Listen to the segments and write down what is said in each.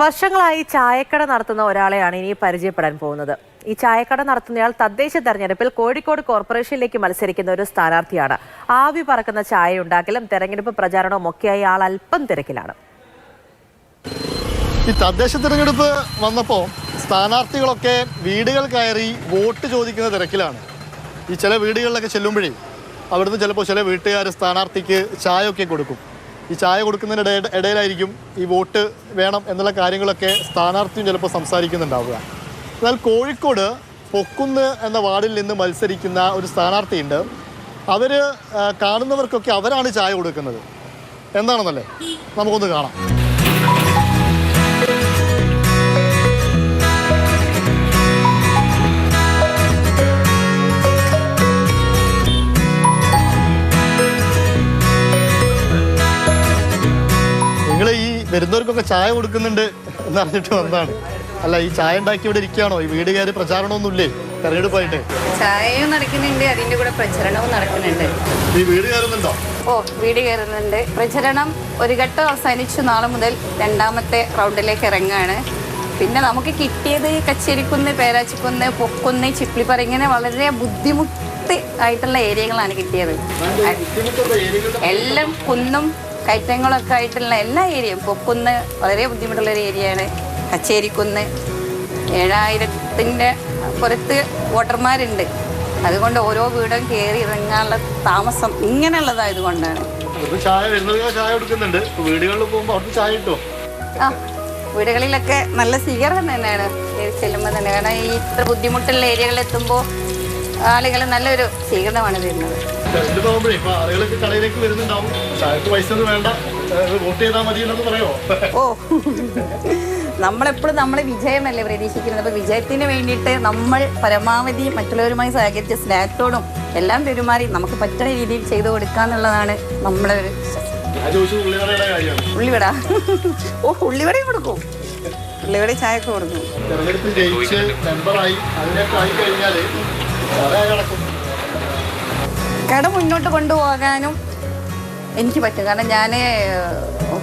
വർഷങ്ങളായി ചായക്കട നടത്തുന്ന ഒരാളെയാണ് ഇനി പരിചയപ്പെടാൻ പോകുന്നത്. ഈ ചായക്കട നടത്തുന്നയാൾ തദ്ദേശ തെരഞ്ഞെടുപ്പിൽ കോഴിക്കോട് കോർപ്പറേഷനിലേക്ക് മത്സരിക്കുന്ന ഒരു സ്ഥാനാർത്ഥിയാണ്. ആവി പറക്കുന്ന ചായ ഉണ്ടാക്കലും തെരഞ്ഞെടുപ്പ് പ്രചാരണവും ഒക്കെയായി ആൾ അല്പം തിരക്കിലാണ്. ഈ തദ്ദേശ തിരഞ്ഞെടുപ്പ് വന്നപ്പോൾ സ്ഥാനാർത്ഥികളൊക്കെ വീടുകൾ കയറി വോട്ട് ചോദിക്കുന്ന തിരക്കിലാണ്. ഈ ചില വീടുകളിലൊക്കെ ചെല്ലുമ്പോഴേ അവിടുന്ന് ചിലപ്പോൾ ചില വീട്ടുകാർ സ്ഥാനാർത്ഥിക്ക് ചായ ഒക്കെ കൊടുക്കും. ഈ ചായ കൊടുക്കുന്നതിന് ഇട- ഇടയിലായിരിക്കും ഈ വോട്ട് വേണം എന്നുള്ള കാര്യങ്ങളൊക്കെ സ്ഥാനാർത്ഥിയും ചിലപ്പോൾ സംസാരിക്കുന്നുണ്ടാവുക. എന്നാൽ കോഴിക്കോട് പൊക്കുന്ന് എന്ന വാർഡിൽ നിന്ന് മത്സരിക്കുന്ന ഒരു സ്ഥാനാർത്ഥിയുണ്ട്. അവർ കാണുന്നവർക്കൊക്കെ അവരാണ് ചായ കൊടുക്കുന്നത്. എന്താണെന്നല്ലേ? നമുക്കൊന്ന് കാണാം. വരുന്നവർക്കൊക്കെ ചായ കൊടുക്കുന്നുണ്ട് എന്ന് അറിഞ്ഞിട്ട് വന്നതാണ് അല്ല ഈ ചായ ഉണ്ടാക്കി ഇവിടെ ഇരിക്കുകയാണോ? ഈ വീട് കയറി പ്രചാരണമൊന്നുമില്ലേ? തെരഞ്ഞെടുപ്പായിട്ട്. ചായയും നടക്കുന്നുണ്ട് അതിന്റെ കൂടെ പ്രചരണവും നടക്കുന്നുണ്ട്. ഈ വീട് കയറുന്നുണ്ടോ? ഓ വീട് കയറുന്നുണ്ട്. പ്രചരണം ഒരു ഘട്ടം അവസാനിച്ചു. നാളെ മുതൽ രണ്ടാമത്തെ റൗണ്ടിലേക്ക് ഇറങ്ങുകയാണ്. പിന്നെ നമുക്ക് കിട്ടിയത് കച്ചേരിക്കുന്ന് പേരാച്ചിക്കുന്ന് പൊക്കുന്ന് ചിപ്ലിപ്പറ ഇങ്ങനെ വളരെ ബുദ്ധിമുട്ട് ആയിട്ടുള്ള ഏരിയകളാണ് കിട്ടിയത്. എല്ലാം കുന്നും കയറ്റങ്ങളൊക്കെ ആയിട്ടുള്ള എല്ലാ ഏരിയയും പൊക്കുന്ന് വളരെ ബുദ്ധിമുട്ടുള്ള ഒരു ഏരിയയാണ് കച്ചേരിക്കുന്ന്. ഏഴായിരത്തിന്റെ പുറത്ത് വോട്ടർമാരുണ്ട്. അതുകൊണ്ട് ഓരോ വീടും കയറി ഇറങ്ങാനുള്ള താമസം ഇങ്ങനെയുള്ളതായത് കൊണ്ടാണ്. ചായ ചായ കൊടുക്കുന്നുണ്ട്. വീടുകളിൽ പോകുമ്പോൾ അവർക്ക് ചായ കിട്ടുമോ ആ വീടുകളിലൊക്കെ നല്ല സ്വീകരണം തന്നെയാണ്. ചെല്ലുമ്പോൾ തന്നെ. കാരണം ഈ ഇത്ര ബുദ്ധിമുട്ടുള്ള ഏരിയകളിൽ എത്തുമ്പോൾ ആളുകൾ നല്ലൊരു സ്വീകരണമാണ് തരുന്നത്. ഓ നമ്മളെപ്പോഴും നമ്മൾ വിജയമല്ലേ പ്രതീക്ഷിക്കുന്നത്. അപ്പോൾ വിജയത്തിന് വേണ്ടിയിട്ട് നമ്മൾ പരമാവധി മറ്റുള്ളവരുമായി സഹകരിച്ച സ്നേഹത്തോടും എല്ലാം പെരുമാറി നമുക്ക് പറ്റുന്ന രീതിയിൽ ചെയ്തു കൊടുക്കുക എന്നുള്ളതാണ് നമ്മുടെ ഒരു ഉള്ളിവട. ഓ ഉള്ളിവടയും കൊടുക്കും. ഉള്ളിവട ചായയൊക്കെ കൊടുക്കും. കട മുന്നോട്ട് കൊണ്ടുപോകാനും എനിക്ക് പറ്റും. കാരണം ഞാൻ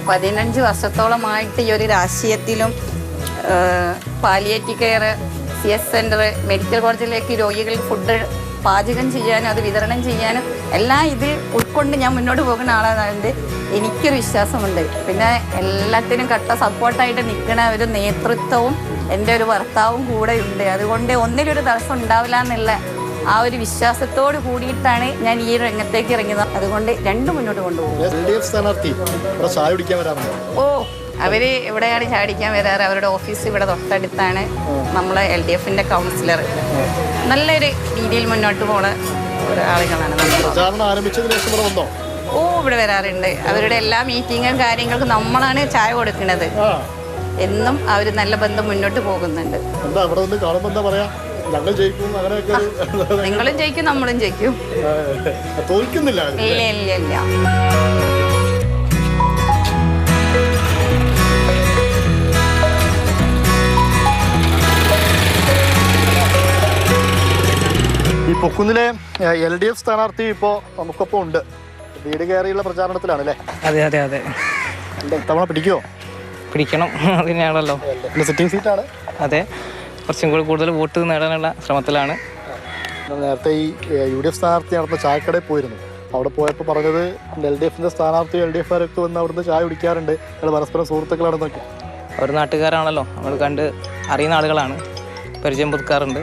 പതിനഞ്ച് വർഷത്തോളമായിട്ട് ഈ ഒരു രാഷ്ട്രീയത്തിലും palliative care C S centre medical കോളേജിലേക്ക് രോഗികൾക്ക് ഫുഡ് പാചകം ചെയ്യാനും അത് വിതരണം ചെയ്യാനും എല്ലാം ഇത് ഉൾക്കൊണ്ട് ഞാൻ മുന്നോട്ട് പോകുന്ന ആളായതുകൊണ്ട് എനിക്കൊരു വിശ്വാസമുണ്ട്. പിന്നെ എല്ലാത്തിനും കട്ട സപ്പോർട്ടായിട്ട് നിൽക്കുന്ന ഒരു നേതൃത്വവും എന്റെ ഒരു ഭർത്താവും കൂടെ ഉണ്ട് അതുകൊണ്ട് ഒന്നിലൊരു തടസ്സം ഉണ്ടാവില്ല എന്നുള്ള ആ ഒരു വിശ്വാസത്തോട് കൂടിയിട്ടാണ് ഞാൻ ഈ രംഗത്തേക്ക് ഇറങ്ങിയത്. അതുകൊണ്ട് രണ്ടും മുന്നോട്ട് കൊണ്ടുപോകും. ഓ അവർ ഇവിടെയാണ് ചാടിക്കാൻ വരാറ്. അവരുടെ ഓഫീസ് ഇവിടെ തൊട്ടടുത്താണ് നമ്മളെ എൽ ഡി എഫിന്റെ കൗൺസിലർ. നല്ലൊരു രീതിയിൽ മുന്നോട്ട് പോണ വന്നോ? ഓ ഇവിടെ വരാറുണ്ട്. അവരുടെ എല്ലാ മീറ്റിങ്ങും കാര്യങ്ങൾക്കും നമ്മളാണ് ചായ കൊടുക്കുന്നത്. എന്നും അവർ നല്ല ബന്ധം മുന്നോട്ട് പോകുന്നുണ്ട്. എന്താ അവിടെ നിന്ന് കാണുമ്പോൾ എന്താ പറയാ? ഞങ്ങൾ ജയിക്കും അങ്ങനെയൊക്കെ നിങ്ങളും ജയിക്കും നമ്മളും ജയിക്കും. തോൽക്കുന്നില്ല ഇല്ല ഇല്ല? ഇല്ല ഈ പൊക്കുന്നിലെ എൽ ഡി എഫ് സ്ഥാനാർത്ഥി ഇപ്പോൾ നമുക്കൊപ്പം ഉണ്ട്. വീട് കയറിയുള്ള പ്രചാരണത്തിലാണ് അല്ലേ അതെ അതെ. അതെ തവണ പിടിക്കുമോ പിടിക്കണം അതിനാണല്ലോ സിറ്റിംഗ് സീറ്റാണ് അതെ. കുറച്ചും കൂടി കൂടുതൽ വോട്ട് നേടാനുള്ള ശ്രമത്തിലാണ്. നേരത്തെ ഈ യു ഡി എഫ് സ്ഥാനാർത്ഥി നടന്ന ചായക്കടയിൽ പോയിരുന്നു. അവിടെ പോയപ്പോൾ പറഞ്ഞത് എൽ ഡി എഫിന്റെ സ്ഥാനാർത്ഥി എൽ ഡി എഫുകാരൊക്കെ വന്ന് അവിടുന്ന് ചായ കുടിക്കാറുണ്ട്. ഞങ്ങൾ പരസ്പരം സുഹൃത്തുക്കളാണെന്നൊക്കെ. അവർ നാട്ടുകാരാണല്ലോ. നമ്മൾ കണ്ട് അറിയുന്ന ആളുകളാണ്. പരിചയം പുതുക്കാറുണ്ട്.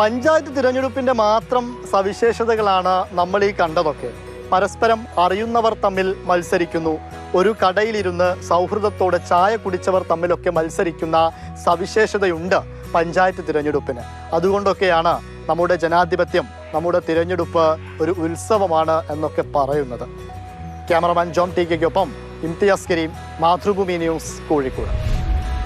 പഞ്ചായത്ത് തിരഞ്ഞെടുപ്പിന്റെ മാത്രം സവിശേഷതകളാണ് നമ്മൾ ഈ കണ്ടതൊക്കെ. പരസ്പരം അറിയുന്നവർ തമ്മിൽ മത്സരിക്കുന്നു. ഒരു കടയിലിരുന്ന് സൗഹൃദത്തോടെ ചായ കുടിച്ചവർ തമ്മിലൊക്കെ മത്സരിക്കുന്ന സവിശേഷതയുണ്ട് പഞ്ചായത്ത് തിരഞ്ഞെടുപ്പിന്. അതുകൊണ്ടൊക്കെയാണ് നമ്മുടെ ജനാധിപത്യം നമ്മുടെ തിരഞ്ഞെടുപ്പ് ഒരു ഉത്സവമാണ് എന്നൊക്കെ പറയുന്നത്. ക്യാമറമാൻ ജോൺ ടി കെക്കൊപ്പം ഇംതിയാസ് കരീം മാതൃഭൂമി ന്യൂസ് കോഴിക്കോട്.